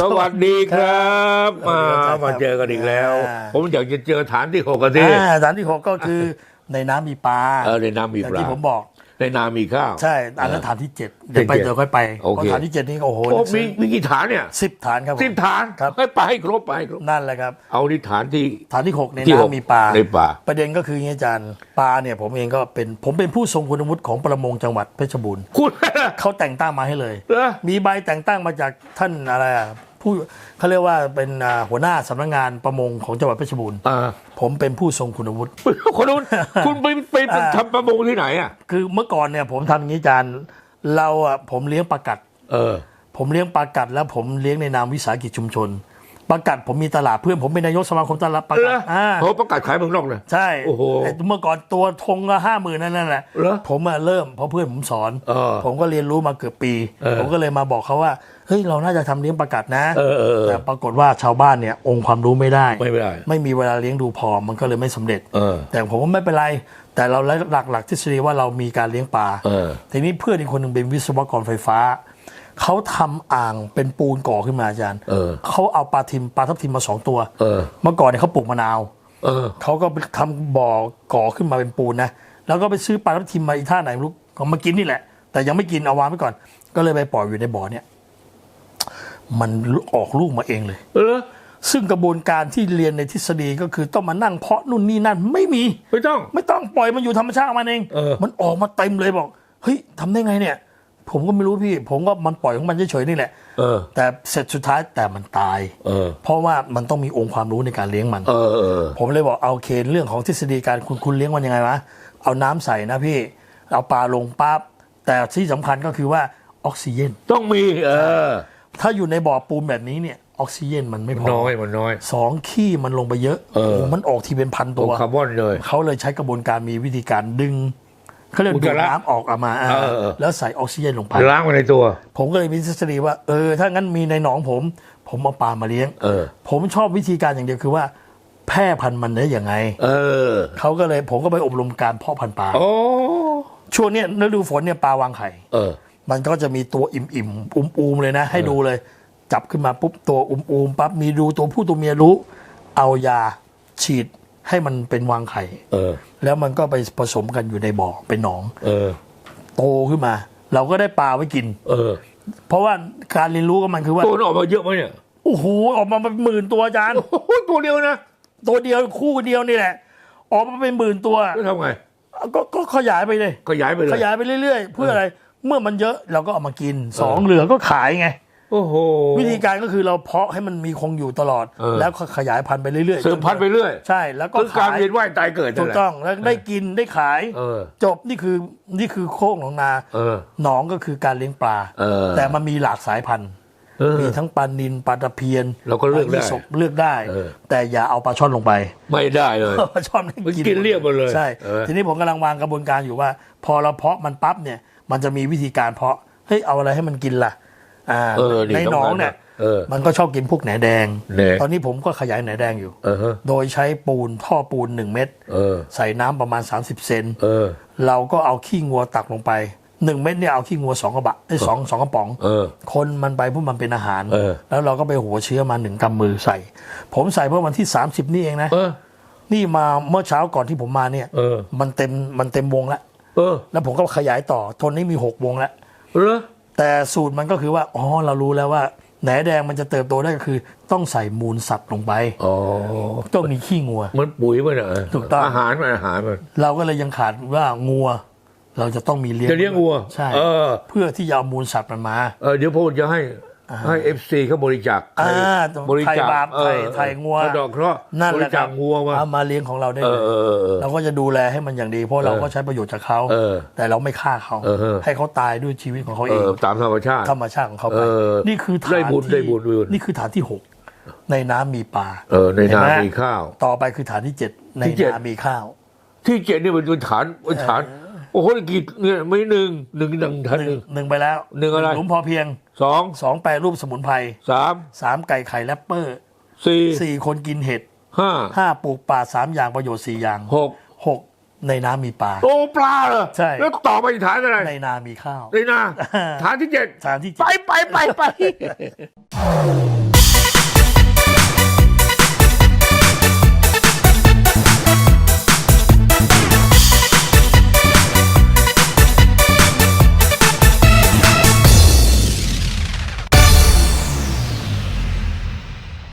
สวัสดีครับสวัมาสดีครับ มาเจอกันอีกแล้วอ่าผมอยากจะเจอฐานที่หกกันที่อ่าฐานที่หกก็คือในน้ำมีปลาเออในน้ำมีอย่างปลาที่ผมบอกในนามีข้าวใช่อันนั้นฐานที่เจ็ดเดี๋ยวไปเจ็ดเดี๋ยวค่อยไปโอเคเพราะฐานที่เจ็ดนี่โอ้โหโอ้มีมีกี่ฐานเนี่ยสิบฐานครับผมสิบฐานครับให้ไปให้ครบไปให้ครบนั่นแหละครับ เอาที่ฐานที่ฐานที่หกในที่หกน้ำมีปลาในป่าประเด็นก็คืออย่างนี้อาจารย์ปลาเนี่ยผมเองก็เป็นผมเป็นผู้ทรงคุณวุฒิของประมงจังหวัดเพชรบูรณ์คุณเขาแต่งตั้งมาให้เลยเหรอมีใบแต่งตั้งมาจากท่านอะไรอะ ผู้เขาเรียกว่าเป็นอ่าหัวหน้าสำนักงานประมงของจังหวัดเพชรบูรณ์อ่าผมเป็นผู้ทรงคุณวุฒิคนนู้นคุณไปไปอ่าทำประมงที่ไหนอะคือเมื่อก่อนเนี่ยผมทำอย่างนี้อาจารย์เราอะผมเลี้ยงปลากัด เออ ผมเลี้ยงปลากัดแล้วผมเลี้ยงในนามวิสาหกิจชุมชน ปลากัดผมมีตลาดเพื่อนผมเป็นนายกสมาคมตลาดปลาเหรกัดออ่าโหประกาศขายเมืองนอกเลยใช่โอ้โหไเมื่อก่อนตัวธงละห้าหมื่นนั่นแหละเหรอผมมาเริ่มเพราะเพื่อนผมสอนเออผมก็เรียนรู้มาเกือบปีเออผมก็เลยมาบอกเขาว่าเฮ้ยเราน่าจะทำเลี้ยงปลากัดนะเออเออเออแต่ปรากฏว่าชาวบ้านเนี่ยองค์ความรู้ไม่ได้ไม่ได้ ไม่มีเวลาเลี้ยงดูพอมันก็เลยไม่สำเร็จเออแต่ผมก็ไม่เป็นไร แต่เราหลักหลักๆทฤษฎีว่าเรามีการเลี้ยงปลาเออทีนี้เพื่อนอีกคนหนึ่งเป็นวิศวกรไฟฟ้า เขาทำอ่างเป็นปูนก่อขึ้นมาอาจารย์เออเขาเอาปลาทิมปลาทับทิมมาสองตัวเออเมื่อก่อนเนี่ยเขาปลูกมะนาวเออเขาก็ไปทำบ่อก่อขึ้นมาเป็นปูนนะแล้วก็ไปซื้อปลาทับทิมมาอีกท่าไหนไม่รู้ก็มากินนี่แหละ แต่ยังไม่กินเอาวางไว้ก่อน ก็เลยไปปล่อยอยู่ในบ่อเนี่ย มันออกลูกมาเองเลย เออ ซึ่งกระบวนการที่เรียนในทฤษฎีก็คือต้องมานั่งเพาะนู่นนี่นั่นไม่มี ไม่ต้อง ไม่ต้องปล่อยมันอยู่ธรรมชาติของมันเอง เออ มันออกมาเต็มเลยบอก เฮ้ยทำได้ไงเนี่ย ผมก็ไม่รู้พี่ ผมก็มันปล่อยของมันเฉยๆนี่แหละเออ แต่เสร็จสุดท้ายแต่มันตาย เออ เพราะว่ามันต้องมีองค์ความรู้ในการเลี้ยงมัน เออเออ ผมเลยบอกเอาโอเคเรื่องของทฤษฎีการคุณคุณเลี้ยงมันยังไงวะเอาน้ำใส่นะพี่ เอาปลาลงปั๊บแต่ที่สำคัญก็คือว่าออกซิเจน ต้องมี เออ ถ้าอยู่ในบ่อปูนแบบนี้เนี่ยออกซิเจนมันไม่พอน้อยมันน้อย สองขี้มันลงไปเยอะเออโมันออกทีเป็นพันตัตัววคาร์บอนเลย เขาเลยใช้กระบวนการมีวิธีการดึง เขาเรียกอุจดูจาดระน้ำออกออกมาอ่าเออเออ แล้วใส่ออกซิเจนลงไป ล้างมาในตัว ผมก็เลยมีทฤษฎีว่าเออถ้างั้นมีในหนองผม ผมเอาปลามาเลี้ยง เออ ผมชอบวิธีการอย่างเดียวคือว่า แพร่พันธุ์มันได้ยังไงเออ เขาก็เลยผมก็ไปอบรมการเพาะพันธุ์ปลาโอ้ ช่วงเนี้ยฤดูฝนเนี่ยปลาวางไข่ เออ มันก็จะมีตัวอิ่มอิ่มๆอุ้มอูมๆเลยนะ ให้ดูเลย จับขึ้นมาปุ๊บตัวอุ้มอูมๆปั๊บมีดูตัวผู้ตัวเมียรู้ เอายาฉีด ให้มันเป็นวางไข่เออ แล้วมันก็ไปผสมกันอยู่ในบ่อเป็นหนอง เออ โตขึ้นมา เราก็ได้ปลาไว้กิน เออเพราะว่าการเรียนรู้กับมันคือว่าตัวมันออกมาเยอะไหมเนี่ยโอ้โหออกมาเป็นหมื่นตัวอาจารย์ โอ้โหตัวเดียวนะตัวเดียวคู่เดียวนี่แหละ ออกมาเป็นหมื่นตัว แล้วทำไงก็ก็ขยายไปเลย ขยายไปเลย ขยายไปเรื่อยๆ เพื่ออะไร เมื่อมันเยอะเราก็เอามากินสองเหลือก็ขายไง โอ้โห วิธีการก็คือเราเพาะให้มันมีคงอยู่ตลอด เออ แล้วก็ขยายพันธุ์ไปเรื่อยๆเสริมพันธุ์ไปเรื่อยใช่แล้วก็คือการขายเวียนว่ายตายเกิดถูนั่นกแหละ ต้องแล้วได้กินได้ขาย เออ จบนี่คือนี่คือโค้งของนาเออ หนองก็คือการเลี้ยงปลา เออ แต่มันมีหลากสายพันธุ์ เออ มีทั้งปลานินปลาตะเพียนเราก็เลือกได้ปายี่สกเลือกได้ เออ แต่อย่าเอาปลาช่อนลงไป ไม่ได้เลย ปลาช่อนไม่มันกินเรียบหมดเลยใช่ เออ ทีนี้ผมกำลังวางกระบวนการอยู่ว่า พอเราเพาะมันปั๊บเนี่ย มันจะมีวิธีการเพาะเฮ้ยเอาอะไรให้มันกินล่ะอ่าเออ ในหนองเนี่ยเออมันก็ชอบกินพวกแหนแดงแหนตอนนี้ผมก็ขยายแหนแดงอยู่เออฮะโดยใช้ปูนท่อปูน1เม็ดเออใส่น้ำประมาณ 30 เซนเออเราก็เอาขี้งัวตักลงไป1เม็ดเนี่ยเอาขี้งัว2กระบะไอ้ยสองสองกระป๋องเออคนมันไปเพื่อมันเป็นอาหารเออแล้วเราก็ไปหัวเชื้อมาหนึ่งกำมือใส่ ผมใส่เมื่อวันที่ 30 นี่เองนะเออนี่มาเมื่อเช้าก่อนที่ผมมาเนี่ยเออมันเต็มมันเต็มวงแล้วเออแล้วผมก็ขยายต่อทนนี้มี6วงแล้วเหรอ แต่สูตรมันก็คือว่า อ๋อ เรารู้แล้วว่าแหนแดงมันจะเติบโตได้ก็คือ ต้องใส่มูลสัตว์ลงไปอ๋อต้องมีขี้งัวเหมันปุ๋ยมันเหรอถูกต้องอาหารมันอาหารมันเราก็เลยยังขาดว่างัว เราจะต้องมีเลี้ยงจะเลี้ยงวัว ใช่ เออ เพื่อที่จะเอามูลสัตว์มันมา เออเดี๋ยวผมจะให้ ให้เอฟซีเขาบริจาคอ่าบริจาคไถ่บาปเออไถ่ไถ่งัวเออดอกเคราะห์นั่นบแหริละคจารัคบงัวมาเอามาเลี้ยงของเราได้เอเลอยเออเออเออเราก็จะดูแลให้มันอย่างดี เพราะเราก็ใช้ประโยชน์จากเขาเออแต่เราไม่ฆ่าเขาเออเออให้เขาตายด้วยชีวิตของเขาเอเองอตามธรรมชาติธรรมชาติของเขาไปเออนี่คือฐานได้บุญที่ได้บุญได้บุญนี่คือฐานที่หกในน้ำมีปลาเออในนาเห็นไหมมีข้าว ต่อไปคือฐานที่เจ็ดในที่เจ็ดนามีข้าว ที่เจ็ดนี่เป็นฐานเป็นฐานโอ้โหกี่เนี่ยไม่หนึ่งหนึ่งหนึ่งฐานหหนึ่นึ่งงหนึ่งไปแล้วหนึ่งอะไร หลุมพอเพียงสองสองแปรรูปสมุนไพรสามสามไก่ไข่แรปเปอร์สี่สี่คนกินเห็ดห้าห้าปลูกป่าสามอย่างประโยชน์สี่อย่างหกหกในน้ำมีปลา โอ้ปลาเหรอใช่ แล้วต่อไปอีกฐานอะไรในนามีข้าวในนาฐานที่เจ็ดฐานที่ไปเจ็ด ไปไปไป